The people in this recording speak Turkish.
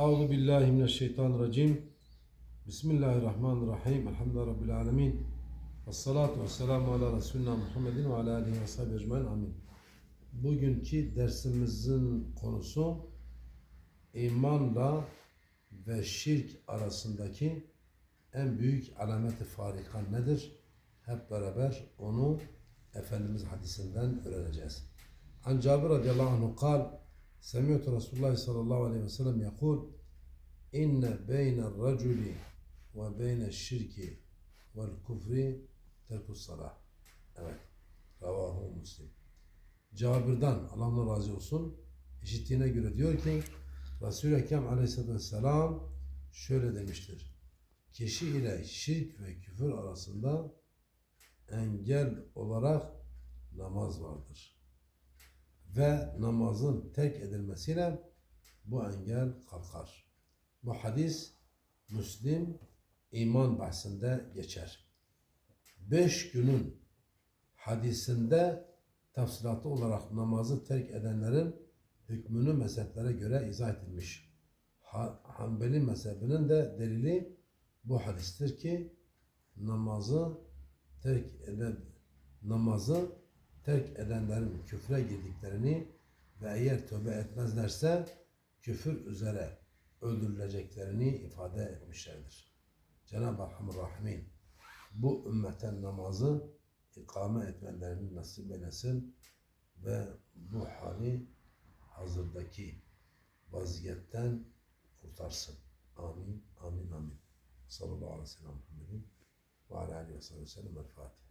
Euzu billahi mineşşeytanirracim. Bismillahirrahmanirrahim. Elhamdülillahi rabbil alamin. Ves salatu vesselamu ala Resulina Muhammedin ve ala alihi ve sahbihi ecmaîn. Amin. Bugünkü dersimizin konusu imanla ve şirk arasındaki en büyük alameti farika nedir? Hep beraber onu Efendimiz hadisinden öğreneceğiz. An Cabir radıyallahu anhu kal Resulullah sallallahu aleyhi ve sellem yakul İnne beynel raculi ve beynel şirki vel kufri terkus salah. Evet. Ravahu Muslim. Cabir'den Allah ondan razı olsun işittiğine göre diyor ki Resul-i Ekrem aleyhissalatü vesselam şöyle demiştir. Kişi ile şirk ve küfür arasında engel olarak namaz vardır. Ve namazın terk edilmesiyle bu engel kalkar. Bu hadis Müslim iman bahsinde geçer. Beş günün hadisinde tafsilatı olarak namazı terk edenlerin hükmünü mezheplere göre izah edilmiş. Ha, Hanbeli mezhebinin de delili bu hadistir ki namazı terk eden namazı terk edenlerin küfre girdiklerini ve eğer tövbe etmezlerse küfür üzere öldürüleceklerini ifade etmişlerdir. Cenab-ı Hak Rahimin bu ümmetten namazı ikame etmelerini nasip eylesin ve bu hali hazırdaki vaziyetten kurtarsın. Amin, amin, amin. Sallallahu aleyhi ve sellem Muhammedin ve aleyhi ve sellem El Fatiha.